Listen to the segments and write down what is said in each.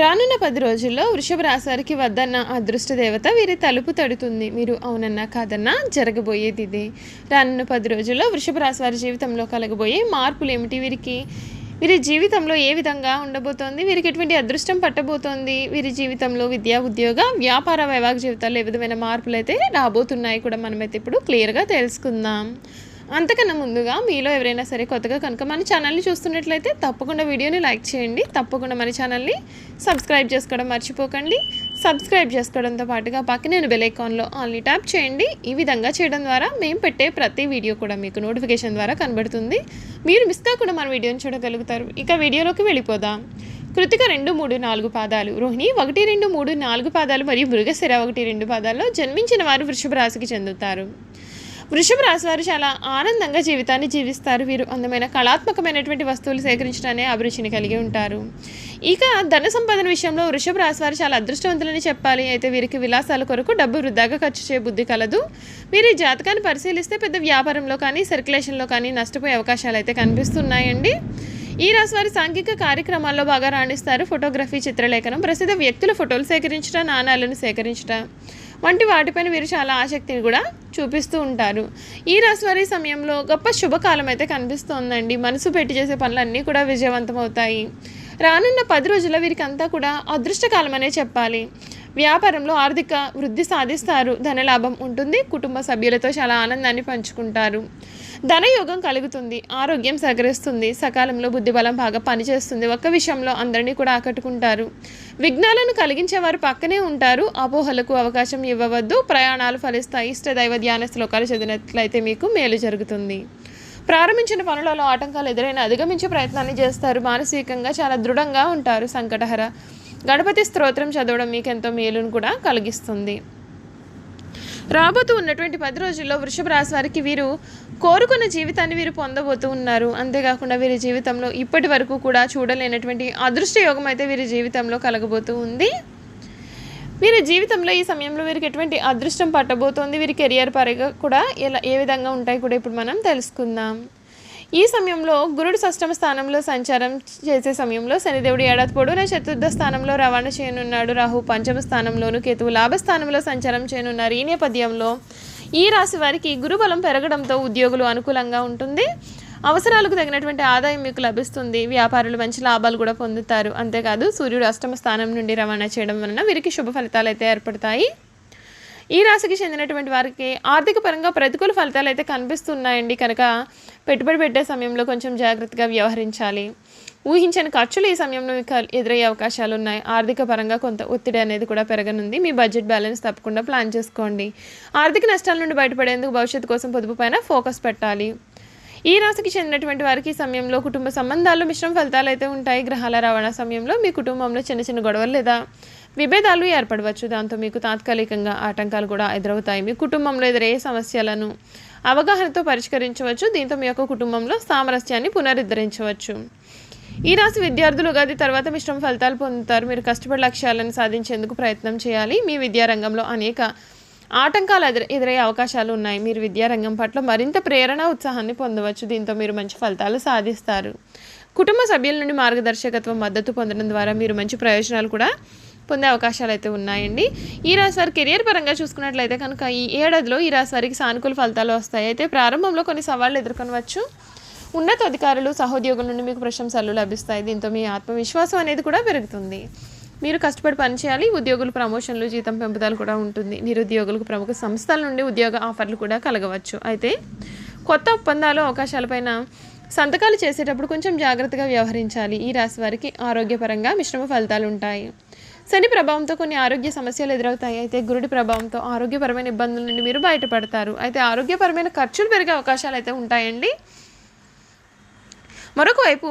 రానున్న పది రోజుల్లో వృషభ రాశారికి వద్దన్న అదృష్ట దేవత వీరి తలుపు తడుతుంది. మీరు అవునన్నా కాదన్నా జరగబోయేది ఇదే రానున్న పది రోజుల్లో వృషభ రాశి వారి జీవితంలో కలగబోయే మార్పులు ఏమిటి వీరికి? వీరి జీవితంలో ఏ విధంగా ఉండబోతోంది? వీరికి ఎటువంటి అదృష్టం పట్టబోతోంది? వీరి జీవితంలో విద్యా ఉద్యోగ వ్యాపార వైవాహిక జీవితాల్లో ఏ విధమైన మార్పులు అయితే రాబోతున్నాయి కూడా మనమైతే ఇప్పుడు క్లియర్గా తెలుసుకుందాం. అంతకన్నా ముందుగా మీలో ఎవరైనా సరే కొత్తగా కనుక మన ఛానల్ని చూస్తున్నట్లయితే తప్పకుండా వీడియోని లైక్ చేయండి. తప్పకుండా మన ఛానల్ని సబ్స్క్రైబ్ చేసుకోవడం మర్చిపోకండి. సబ్స్క్రైబ్ చేసుకోవడంతో పాటుగా పక్కనే బెల్ ఐకాన్లో ఆన్లీ ట్యాప్ చేయండి. ఈ విధంగా చేయడం ద్వారా మేము పెట్టే ప్రతి వీడియో కూడా మీకు నోటిఫికేషన్ ద్వారా కనబడుతుంది. మీరు మిస్ కాకుండా మన వీడియోని చూడగలుగుతారు. ఇక వీడియోలోకి వెళ్ళిపోదాం. కృతిక రెండు మూడు నాలుగు పాదాలు. రోహిణి ఒకటి రెండు మూడు నాలుగు పాదాలు మరియు మృగశిర ఒకటి రెండు పాదాల్లో జన్మించిన వారు వృషభ రాశికి చెందుతారు. వృషభ రాశి వారు చాలా ఆనందంగా జీవితాన్ని జీవిస్తారు. వీరు అందమైన కళాత్మకమైనటువంటి వస్తువులు సేకరించడానే అభిరుచిని కలిగి ఉంటారు. ఇక ధన సంపాదన విషయంలో వృషభ రాశి వారు చాలా అదృష్టవంతులని చెప్పాలి. అయితే వీరికి విలాసాల కొరకు డబ్బు వృధాగా ఖర్చు చేయ బుద్ధి కలదు. వీరి జాతకాన్ని పరిశీలిస్తే పెద్ద వ్యాపారంలో కానీ సర్క్యులేషన్లో కానీ నష్టపోయే అవకాశాలు అయితే కనిపిస్తున్నాయండి. ఈ రాశి వారి సాంఘిక కార్యక్రమాల్లో బాగా రాణిస్తారు. ఫోటోగ్రఫీ చిత్రలేఖనం ప్రసిద్ధ వ్యక్తుల ఫోటోలు సేకరించడం నాణాలను సేకరించడం వంటి వాటిపైన వీరు చాలా ఆసక్తిని కూడా చూపిస్తూ ఉంటారు. ఈ రాశివారి సమయంలో గొప్ప శుభకాలం అయితే కనిపిస్తోందండి. మనసు పెట్టి చేసే పనులన్నీ కూడా విజయవంతమవుతాయి. రానున్న పది రోజుల్లో వీరికి అంతా కూడా అదృష్టకాలం అనే చెప్పాలి. వ్యాపారంలో ఆర్థిక వృద్ధి సాధిస్తారు. ధనలాభం ఉంటుంది. కుటుంబ సభ్యులతో చాలా ఆనందాన్ని పంచుకుంటారు. ధనయోగం కలుగుతుంది. ఆరోగ్యం సహకరిస్తుంది. సకాలంలో బుద్ధిబలం బాగా పనిచేస్తుంది. ఒక్క విషయంలో అందరినీ కూడా ఆకట్టుకుంటారు. విఘ్నాలను కలిగించే వారు పక్కనే ఉంటారు. అపోహలకు అవకాశం ఇవ్వవద్దు. ప్రయాణాలు ఫలిస్తాయి. ఇష్ట దైవ ధ్యాన శ్లోకాలు చదివినట్లయితే మీకు మేలు జరుగుతుంది. ప్రారంభించిన పనులలో ఆటంకాలు ఎదురైన అధిగమించే ప్రయత్నాన్ని చేస్తారు. మానసికంగా చాలా దృఢంగా ఉంటారు సంకటహర. గణపతి స్తోత్రం చదవడం మీకు ఎంతో మేలును కూడా కలిగిస్తుంది. రాబోతూ ఉన్నటువంటి పది రోజుల్లో వృషభ రాశి వారికి వీరు కోరుకున్న జీవితాన్ని వీరు పొందబోతూ ఉన్నారు. అంతేకాకుండా వీరి జీవితంలో ఇప్పటి వరకు కూడా చూడలేనటువంటి అదృష్ట యోగం అయితే వీరి జీవితంలో కలగబోతూ ఉంది. వీరి జీవితంలో ఈ సమయంలో వీరికి ఎటువంటి అదృష్టం పట్టబోతోంది? వీరి కెరియర్ పరంగా కూడా ఎలా ఏ విధంగా ఉంటాయి కూడా ఇప్పుడు మనం తెలుసుకుందాం. ఈ సమయంలో గురుడు షష్టమ స్థానంలో సంచారం చేసే సమయంలో శనిదేవుడు ఏడాది పొడవున చతుర్థ స్థానంలో రవాణా చేయనున్నాడు. రాహు పంచమ స్థానంలోను కేతువు లాభస్థానంలో సంచారం చేయనున్నారు. ఈ నేపథ్యంలో ఈ రాశి వారికి గురుబలం పెరగడంతో ఉద్యోగులు అనుకూలంగా ఉంటుంది. అవసరాలకు తగినటువంటి ఆదాయం మీకు లభిస్తుంది వ్యాపారులు మంచి లాభాలు కూడా పొందుతారు. అంతేకాదు సూర్యుడు అష్టమ స్థానం నుండి రవాణా చేయడం వలన వీరికి శుభ ఫలితాలు అయితే ఏర్పడతాయి. ఈ రాశికి చెందినటువంటి వారికి ఆర్థిక పరంగా ప్రతికూల ఫలితాలు అయితే కనిపిస్తున్నాయండి. కనుక పెట్టుబడి పెట్టే సమయంలో కొంచెం జాగ్రత్తగా వ్యవహరించాలి. ఊహించని ఖర్చులు ఈ సమయంలో మీకు ఎదురయ్యే అవకాశాలు ఉన్నాయి. ఆర్థిక పరంగా కొంత ఒత్తిడి అనేది కూడా పెరగనుంది. మీ బడ్జెట్ బ్యాలెన్స్ తప్పకుండా ప్లాన్ చేసుకోండి. ఆర్థిక నష్టాల నుండి బయటపడేందుకు భవిష్యత్తు కోసం పొదుపు పైన ఫోకస్ పెట్టాలి. ఈ రాశికి చెందినటువంటి వారికి సమయంలో కుటుంబ సంబంధాల్లో మిశ్రమ ఫలితాలు అయితే ఉంటాయి. గ్రహాల రవాణా సమయంలో మీ కుటుంబంలో చిన్న చిన్న గొడవలు లేదా విభేదాలు ఏర్పడవచ్చు. దాంతో మీకు తాత్కాలికంగా ఆటంకాలు కూడా ఎదురవుతాయి. మీ కుటుంబంలో ఎదురయ్యే సమస్యలను అవగాహనతో పరిష్కరించవచ్చు. దీంతో మీ యొక్క కుటుంబంలో సామరస్యాన్ని పునరుద్ధరించవచ్చు. ఈ రాశి విద్యార్థులు ఉగాది తర్వాత మిశ్రమ ఫలితాలు పొందుతారు. మీరు కష్టపడి లక్ష్యాలను సాధించేందుకు ప్రయత్నం చేయాలి. మీ విద్యారంగంలో అనేక ఆటంకాలు ఎదుర ఎదురయ్యే అవకాశాలు ఉన్నాయి. మీరు విద్యారంగం పట్ల మరింత ప్రేరణ ఉత్సాహాన్ని పొందవచ్చు. దీంతో మీరు మంచి ఫలితాలు సాధిస్తారు. కుటుంబ సభ్యుల నుండి మార్గదర్శకత్వం మద్దతు పొందడం ద్వారా మీరు మంచి ప్రయోజనాలు కూడా పొందే అవకాశాలు అయితే ఉన్నాయండి. ఈ రాశి వారి కెరియర్ పరంగా చూసుకున్నట్లయితే కనుక ఈ ఏడాదిలో ఈ రాశి వారికి సానుకూల ఫలితాలు వస్తాయి. అయితే ప్రారంభంలో కొన్ని సవాళ్ళు ఎదుర్కొనవచ్చు. ఉన్నత అధికారులు సహోద్యోగుల నుండి మీకు ప్రశంసలు లభిస్తాయి. దీంతో మీ ఆత్మవిశ్వాసం అనేది కూడా పెరుగుతుంది. మీరు కష్టపడి పనిచేయాలి ఉద్యోగులు ప్రమోషన్లు జీతం పెంపుదల కూడా ఉంటుంది. నిరుద్యోగులకు ప్రముఖ సంస్థల నుండి ఉద్యోగ ఆఫర్లు కూడా కలగవచ్చు. అయితే కొత్త ఒప్పందాలు అవకాశాలపైన సంతకాలు చేసేటప్పుడు కొంచెం జాగ్రత్తగా వ్యవహరించాలి. ఈ రాశి వారికి ఆరోగ్యపరంగా మిశ్రమ ఫలితాలు ఉంటాయి. శని ప్రభావంతో కొన్ని ఆరోగ్య సమస్యలు ఎదురవుతాయి. అయితే గురుడి ప్రభావంతో ఆరోగ్యపరమైన ఇబ్బందుల నుండి మీరు బయటపడతారు. అయితే ఆరోగ్యపరమైన ఖర్చులు పెరిగే అవకాశాలు అయితే ఉంటాయండి. మరొక వైపు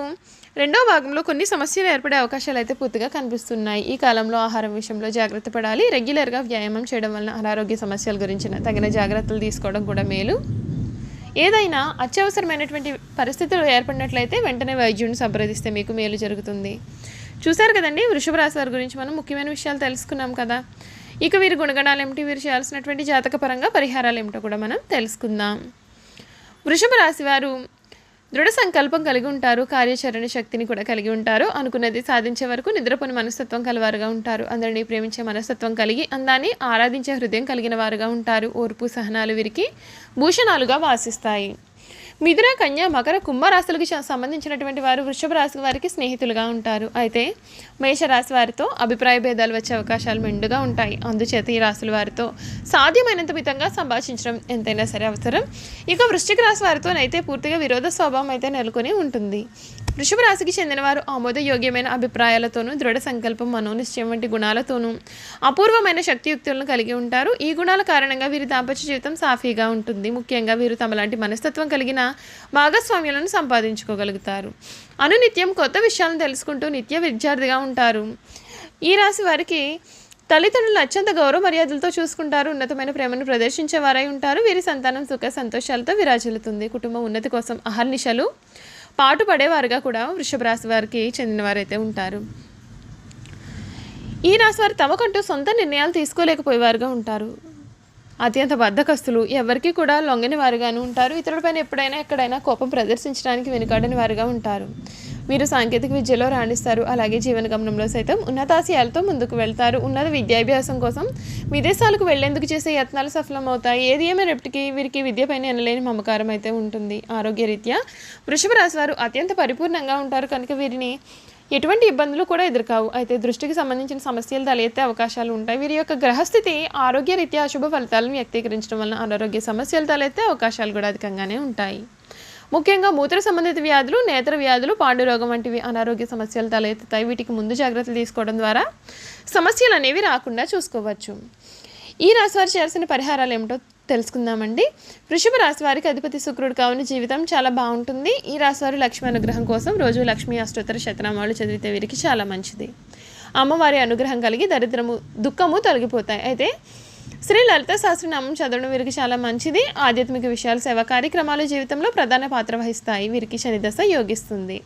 రెండో భాగంలో కొన్ని సమస్యలు ఏర్పడే అవకాశాలు అయితే పూర్తిగా కనిపిస్తున్నాయి. ఈ కాలంలో ఆహారం విషయంలో జాగ్రత్త పడాలి. రెగ్యులర్గా వ్యాయామం చేయడం వలన అనారోగ్య సమస్యల గురించిన తగిన జాగ్రత్తలు తీసుకోవడం కూడా మేలు. ఏదైనా అత్యవసరమైనటువంటి పరిస్థితులు ఏర్పడినట్లయితే వెంటనే వైద్యుడిని సంప్రదిస్తే మీకు మేలు జరుగుతుంది. చూశారు కదండి? వృషభ రాశి వారి గురించి మనం ముఖ్యమైన విషయాలు తెలుసుకున్నాం కదా. ఇక వీరి గుణగణాలు ఏమిటి? వీరు చేయాల్సినటువంటి జాతక పరంగా పరిహారాలు ఏమిటో కూడా మనం తెలుసుకుందాం. వృషభ రాశి వారు దృఢ సంకల్పం కలిగి ఉంటారు కార్యాచరణ శక్తిని కూడా కలిగి ఉంటారు అనుకున్నది సాధించే వరకు నిద్రపోని మనస్తత్వం కలవారుగా ఉంటారు. అందరినీ ప్రేమించే మనస్తత్వం కలిగి అందాన్ని ఆరాధించే హృదయం కలిగిన వారుగా ఉంటారు. ఓర్పు సహనాలు వీరికి భూషణాలుగా వాసిస్తాయి. మిథున కన్య మకర కుంభరాశులకు సంబంధించినటువంటి వారు వృషభ రాశి వారికి స్నేహితులుగా ఉంటారు. అయితే మేషరాశి వారితో అభిప్రాయ భేదాలు వచ్చే అవకాశాలు మెండుగా ఉంటాయి. అందుచేత ఈ రాశుల వారితో సాధ్యమైనంత మితంగా సంభాషించడం ఎంతైనా సరే అవసరం. ఇక వృశ్చిక రాశి వారితోనైతే పూర్తిగా విరోధ స్వభావం అయితే నెలకొని ఉంటుంది. వృషభ రాశికి చెందినవారు ఆమోదయోగ్యమైన అభిప్రాయాలతోనూ దృఢ సంకల్పం మనోనిశ్చయం వంటి గుణాలతోనూ అపూర్వమైన శక్తియుక్తులను కలిగి ఉంటారు. ఈ గుణాల కారణంగా వీరి దాంపత్య జీవితం సాఫీగా ఉంటుంది. ముఖ్యంగా వీరు తమలాంటి మనస్తత్వం కలిగిన భాగస్వామ్యులను సంపాదించుకోగలుగుతారు. అనునిత్యం కొత్త విషయాలను తెలుసుకుంటూ నిత్య విద్యార్థిగా ఉంటారు. ఈ రాశి వారికి తల్లిదండ్రులు అత్యంత గౌరవ మర్యాదలతో చూసుకుంటారు. ఉన్నతమైన ప్రేమను ప్రదర్శించే వారై ఉంటారు. వీరి సంతానం సుఖ సంతోషాలతో విరాజిల్లుతుంది. కుటుంబం ఉన్నతి కోసం అహర్నిశలు పాటుపడేవారుగా కూడా వృషభ రాశి వారికి చెందినవారైతే ఉంటారు. ఈ రాశి వారు తమకంటూ సొంత నిర్ణయాలు తీసుకోలేకపోయేవారుగా ఉంటారు. అత్యంత బద్ధకస్తులు ఎవరికి కూడా లొంగని వారుగాను ఉంటారు. ఇతరులపైన ఎప్పుడైనా ఎక్కడైనా కోపం ప్రదర్శించడానికి వెనుకాడని వారుగా ఉంటారు. వీరు సాంకేతిక విద్యలో రాణిస్తారు. అలాగే జీవన గమనంలో సైతం ఉన్నతాశయాలతో ముందుకు వెళ్తారు. ఉన్నత విద్యాభ్యాసం కోసం విదేశాలకు వెళ్ళేందుకు చేసే యత్నాలు సఫలమవుతాయి. ఏది ఏమైనప్పటికీ వీరికి విద్యపైన ఎనలేని మమకారం అయితే ఉంటుంది. ఆరోగ్యరీత్యా వృషభ రాశి వారు అత్యంత పరిపూర్ణంగా ఉంటారు. కనుక వీరిని ఎటువంటి ఇబ్బందులు కూడా ఎదుర్కావు. అయితే దృష్టికి సంబంధించిన సమస్యలు తలెత్తే అవకాశాలు ఉంటాయి. వీరి యొక్క గ్రహస్థితి ఆరోగ్యరీత్యా అశుభ ఫలితాలను వ్యక్తీకరించడం వలన అనారోగ్య సమస్యలు తలెత్తే అవకాశాలు కూడా అధికంగానే ఉంటాయి. ముఖ్యంగా మూత్ర సంబంధిత వ్యాధులు నేత్ర వ్యాధులు పాండురోగం వంటివి అనారోగ్య సమస్యలు తలెత్తుతాయి. వీటికి ముందు జాగ్రత్తలు తీసుకోవడం ద్వారా సమస్యలు అనేవి రాకుండా చూసుకోవచ్చు. ఈ రాశి వారు చేయాల్సిన పరిహారాలు ఏమిటో తెలుసుకుందామండి. వృషభ రాశి వారికి అధిపతి శుక్రుడు కావున జీవితం చాలా బాగుంటుంది. ఈ రాశి వారు లక్ష్మీ అనుగ్రహం కోసం రోజు లక్ష్మీ అష్టోత్తర శతనామాలు చదివితే వీరికి చాలా మంచిది. అమ్మవారి అనుగ్రహం కలిగి దరిద్రము దుఃఖము తొలగిపోతాయి. అయితే శ్రీ లలిత సహస్రనామం చదవడం వీరికి చాలా మంచిది. ఆధ్యాత్మిక విషయాలు సేవా కార్యక్రమాలు జీవితంలో ప్రధాన పాత్ర వహిస్తాయి. వీరికి శనిదశ యోగిస్తుంది.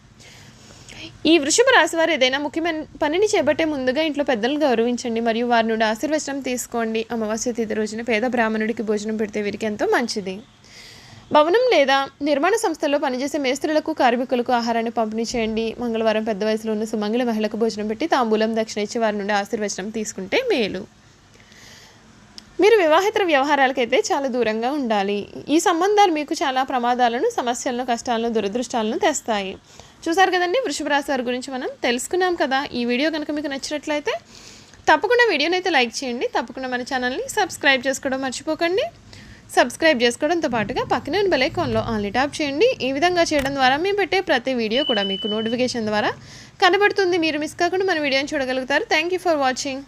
ఈ వృషభ రాశి వారు ఏదైనా ముఖ్యమైన పనిని చేపట్టే ముందుగా ఇంట్లో పెద్దలను గౌరవించండి. మరియు వారి నుండి ఆశీర్వచనం తీసుకోండి. అమావాస్య తిథి రోజున పేద బ్రాహ్మణుడికి భోజనం పెడితే వీరికి ఎంతో మంచిది. భవనం లేదా నిర్మాణ సంస్థల్లో పనిచేసే మేస్త్రులకు కార్మికులకు ఆహారాన్ని పంపిణీ చేయండి. మంగళవారం పెద్ద వయసులో ఉన్న సుమంగళ మహిళకు భోజనం పెట్టి తాంబూలం దక్షిణ ఇచ్చి వారి నుండి ఆశీర్వచనం తీసుకుంటే మేలు. మీరు వివాహేతర వ్యవహారాలకైతే చాలా దూరంగా ఉండాలి. ఈ సంబంధాలు మీకు చాలా ప్రమాదాలను సమస్యలను కష్టాలను దురదృష్టాలను తెస్తాయి. చూసారు కదండి వృషభ రాశి వారి గురించి మనం తెలుసుకున్నాం కదా. ఈ వీడియో కనుక మీకు నచ్చినట్లయితే తప్పకుండా వీడియోని అయితే లైక్ చేయండి. తప్పకుండా మన ఛానల్ని సబ్స్క్రైబ్ చేసుకోవడం మర్చిపోకండి. సబ్స్క్రైబ్ చేసుకోవడంతో పాటుగా పక్కనే బెల్ ఐకాన్లో ఆన్లీ ట్యాప్ చేయండి. ఈ విధంగా చేయడం ద్వారా మేము పెట్టే ప్రతి వీడియో కూడా మీకు నోటిఫికేషన్ ద్వారా కనబడుతుంది. మీరు మిస్ కాకుండా మన వీడియోని చూడగలుగుతారు. Thank you for watching.